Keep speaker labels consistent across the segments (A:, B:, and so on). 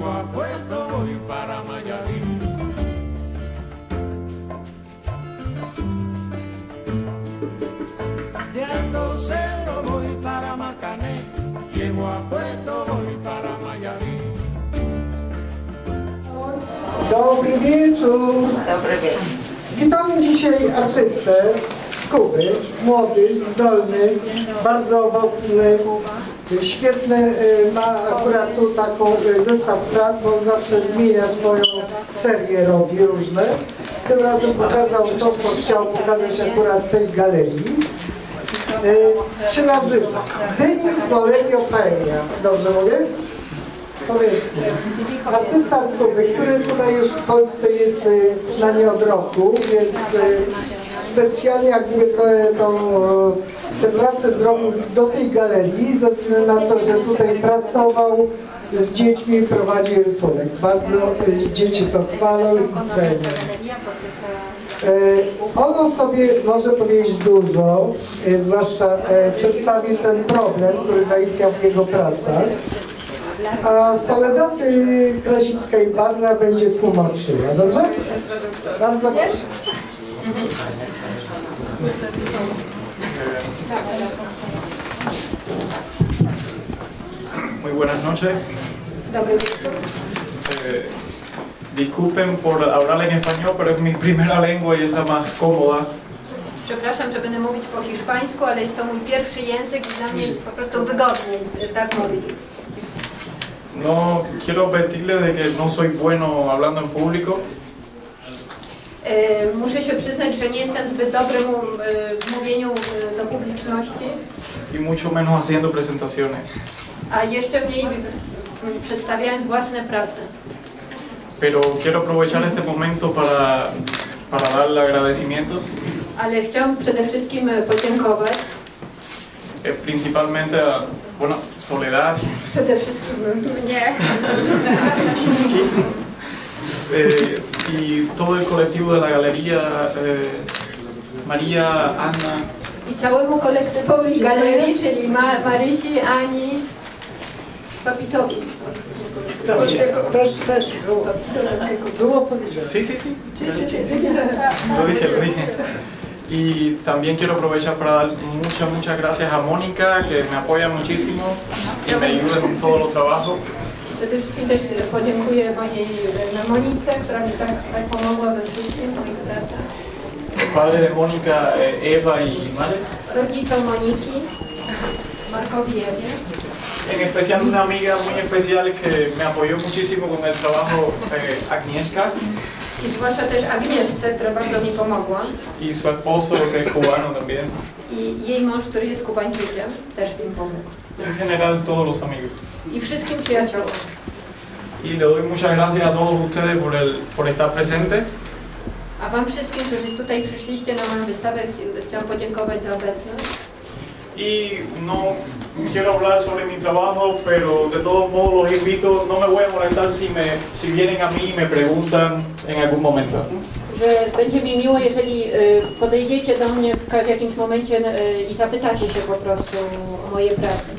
A: llego a Puerto voy para Mayarí. De Alto Cedro voy para Marcané, llego a Puerto voy para Mayarí.
B: Dobry wieczór.
C: Dobry wieczór.
B: Witamy dzisiaj artystę Kuby, młody, zdolny, bardzo owocny, świetny, y, ma akurat tu taką y, zestaw prac, bo on zawsze zmienia swoją serię, robi różne. Tym razem pokazał to, co chciał pokazać akurat tej galerii. Y, się nazywa Denis Maulenio Peña. Dobrze mówię? Powiedzmy. Artysta z Kuby, który tutaj już w Polsce jest przynajmniej od roku, więc specjalnie jak mówię, to, tę pracę zrobił do tej galerii, ze względu na to, że tutaj pracował z dziećmi prowadzi rysunek. Bardzo y, dzieci to chwalą i cenią. E, On o sobie może powiedzieć dużo, e, zwłaszcza e, przedstawi ten problem, który zaistniał w jego pracach. A Soledaty Krasicka i Barna będzie tłumaczyła, dobrze? Bardzo proszę.
D: Muy buenas noches. Eh, disculpen por hablar en español, pero es mi primera lengua y es la más cómoda.
C: Przepraszam, że będę mówić po hiszpańsku, ale jest to mój pierwszy język i dla mnie jest po prostu wygodniej e, tak mówić.
D: No quiero advertirles de que no soy bueno hablando en público.
C: E, Muszę się przyznać, że nie jestem zbyt dobry mu- e, w mówieniu e, do publiczności,
D: y mucho menos haciendo presentaciones.
C: A jeszcze mniej m, przedstawiając własne prace.
D: Pero quiero aprovechar este momento para, para darle agradecimientos,
C: Ale chciałam przede wszystkim podziękować.
D: Eh, principalmente a bueno, Soledad.
C: Przede wszystkim mnie.
D: Eh, y todo el colectivo de la galería, eh, María, Ana,
C: i całemu kolektywowi galerii, czyli Ma Marysi, Ani, Papitowi.
B: Też, też było, było powiedziane.
D: Sí, sí, sí. Lo dije, lo dije. Y también quiero aprovechar para dar muchas, muchas gracias a Mónica, que me apoya muchísimo y me ayuda en todos los trabajos.
C: Przede wszystkim też podziękuję mojej Monice, która mi tak, tak pomogła we wszystkim, w moich pracach.
D: Los padres de Mónica, eh, Eva y Marek.
C: Rodzicom Moniki, Markowi Ewie.
D: En especial una amiga muy especial que me apoyó muchísimo con el trabajo, eh, Agnieszka,
C: I zwłaszcza też Agnieszce, która bardzo mi pomogła.
D: y su esposo, que es cubano también.
C: I jej mąż, który jest Kubańczykiem, też mi pomógł.
D: En general, todos los amigos.
C: I wszystkim przyjaciołom.
D: Y le doy muchas gracias a todos ustedes por, el, por estar presentes.
C: A Wam wszystkim, którzy tutaj przyszliście na moją wystawę, ch- chciałam podziękować za obecność.
D: Y no quiero hablar sobre mi trabajo, pero de todos modos los invito, no me voy a molestar si, me, si vienen a mí y me preguntan en algún momento.
C: Że będzie mi miło, jeżeli y, podejdziecie do mnie w jakimś momencie y, i zapytacie się po prostu o moje prace.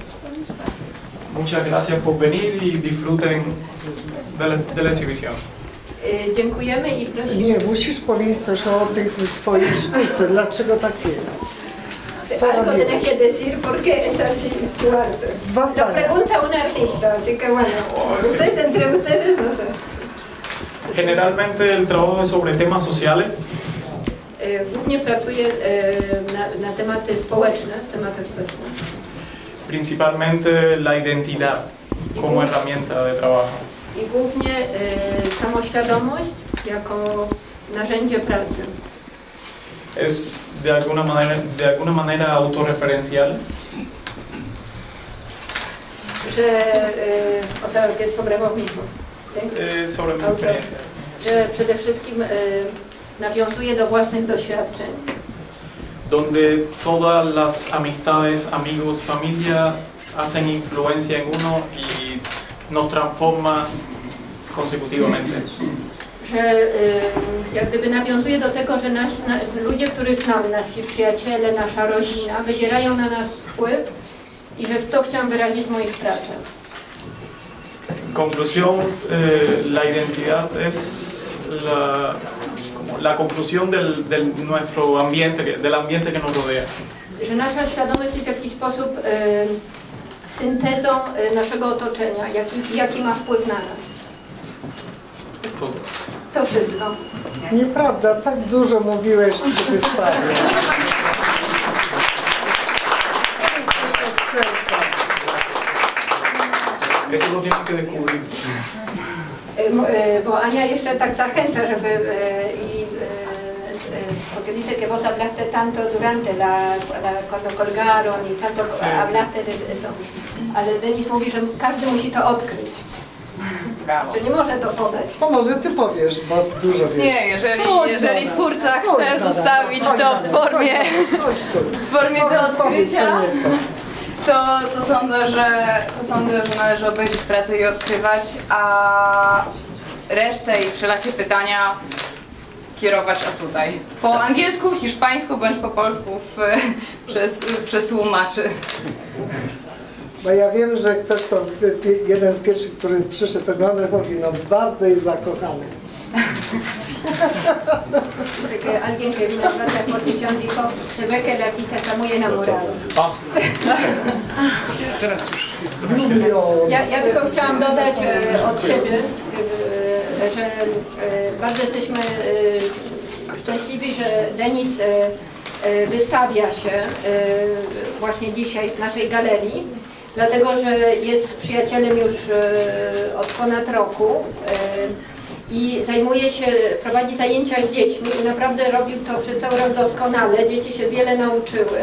D: Muchas gracias por venir y disfruten de la, de la exhibición.
C: Y, Dziękujemy i prosimy.
B: Nie, musisz powiedzieć coś o tych swojej sztuce, dlaczego tak jest.
C: Algo tenés que decir porque es así.
B: Dwa
C: Lo pregunta un artista, así que bueno, ustedes entre ustedes, no sé.
D: Generalmente el trabajo es sobre temas sociales,
C: Głównie pracuję na, na tematy społeczne, w tematach społecznych.
D: principalmente la identidad como herramienta de trabajo.
C: I głównie samoświadomość jako narzędzie pracy.
D: Es de alguna manera, de alguna manera autorreferencial
C: Że, y, o sea, que es sobre vos mismo. ¿sí?
D: eh, sobre mi experiencia.
C: Że przede wszystkim y, nawiązuje do własnych doświadczeń.
D: donde todas las amistades, amigos, familia hacen influencia en uno y nos transforma consecutivamente.
C: Że y, jak gdyby nawiązuje do tego, że nasi, ludzie, których znamy, nasi przyjaciele, nasza rodzina, wywierają na nas wpływ i że to chciałam wyrazić w moich pracach.
D: En conclusión, eh, la identidad es la, como la conclusión del, del nuestro ambiente, del ambiente que nos rodea.
C: Że nasza świadomość jest w jakiś sposób e, syntezą e, naszego otoczenia, jaki, jaki ma wpływ na nas.
D: Es todo.
C: To wszystko.
B: Nieprawda, tak dużo mówiłeś przy wystawie.
C: E, mo- e, Bo Ania jeszcze tak zachęca, żeby e, i e, e, porque dice que vos hablaste tanto durante la, la cuando colgaron y tanto hablaste de eso. Ale Denis mówi, że każdy musi to odkryć.
E: Brawo.
C: Że nie może to podać.
B: To może ty powiesz, bo dużo wiesz.
E: Nie, jeżeli,
B: Chodź
E: jeżeli
B: do nas.
E: twórca
B: Chodź
E: chce
B: do nas.
E: zostawić
B: Chodź
E: to
B: do
E: w
B: nas.
E: formie,
B: Chodź tu.
E: w formie do
B: Powiedz, powiedz
E: odkrycia,
B: nieco.
E: to, to, sądzę, że, to sądzę, że należy obejrzeć pracę i odkrywać, a resztę i wszelakie pytania kierować o tutaj. Po angielsku, hiszpańsku bądź po polsku w, przez, przez tłumaczy.
B: Bo ja wiem, że ktoś to, jeden z pierwszych, który przyszedł, to Gondry mówi, no bardzo jest zakochany.
C: Que alguien que vino a la exposición dijo, se ve que el artista está muy enamorado.
D: Ah.
C: Ja, ja tylko chciałam dodać e, od siebie, e, że e, bardzo jesteśmy e, szczęśliwi, że Denis wystawia się e, właśnie dzisiaj w naszej galerii, dlatego że jest przyjacielem już e, od ponad roku e, i zajmuje się, prowadzi zajęcia z dziećmi i naprawdę robił to przez cały rok doskonale. Dzieci się wiele nauczyły.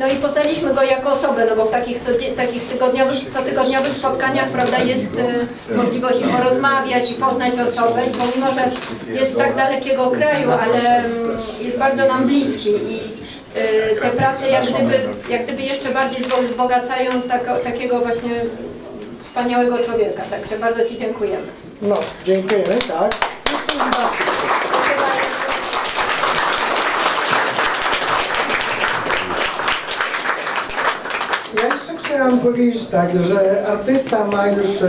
C: No i poznaliśmy go jako osobę, no bo w takich, takich tygodniowych, cotygodniowych spotkaniach prawda, jest e, możliwość porozmawiać i poznać osobę i pomimo, że jest z tak dalekiego kraju, ale mm, jest bardzo nam bliski i te prace jak gdyby, jak gdyby jeszcze bardziej wzbo- wzbogacają tako, takiego właśnie wspaniałego człowieka. Także bardzo Ci dziękujemy.
B: No, dziękujemy, tak. Ja jeszcze chciałam powiedzieć tak, że artysta ma już e,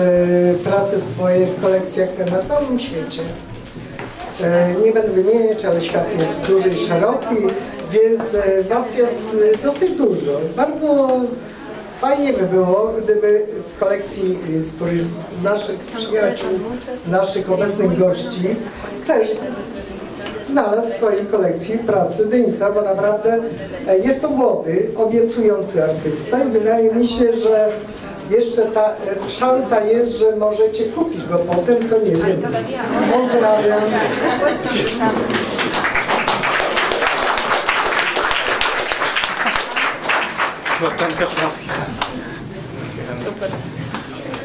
B: prace swoje w kolekcjach na całym świecie. E, nie będę wymieniać, ale świat jest duży i szeroki, więc e, was jest e, dosyć dużo. Bardzo fajnie by było, gdyby w kolekcji e, z, naszych przyjaciół, naszych obecnych gości też znalazł w swojej kolekcji pracę Denisa, bo naprawdę jest to młody, obiecujący artysta i wydaje mi się, że jeszcze ta szansa jest, że możecie kupić go potem, to nie wiem. Pozdrawiam.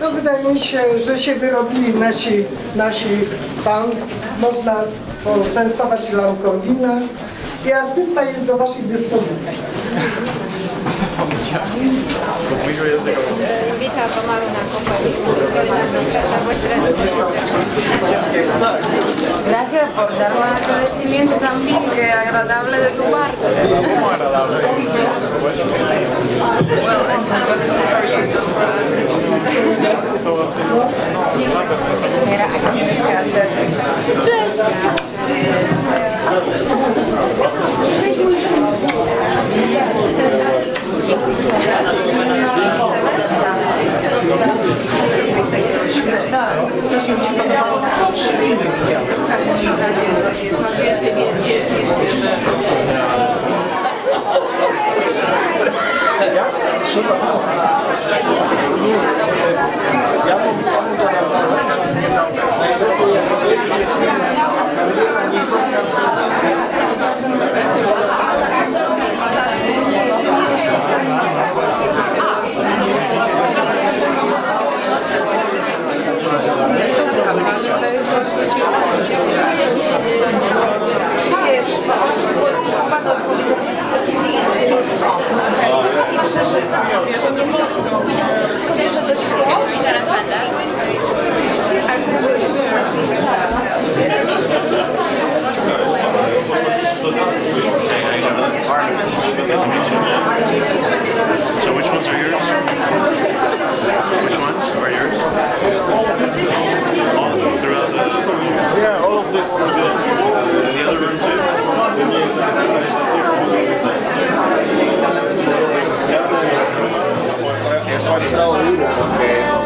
B: No wydaje mi się, że się wyrobili nasi, nasi pan. Można poczęstować lampką wina i artysta jest do waszej dyspozycji.
D: conmigo ya se acabó.
E: Gracias por darme darnos agradecimiento también, que agradable de tu parte.
D: ¿Cómo agradable?
E: Bueno, Well, that's Mira, aquí
D: tienes que hacer... So which
E: ones are yours? Which ones
F: are yours? All throughout the... Yeah, all of this. And the other room too? Yeah,
G: so I can tell
F: you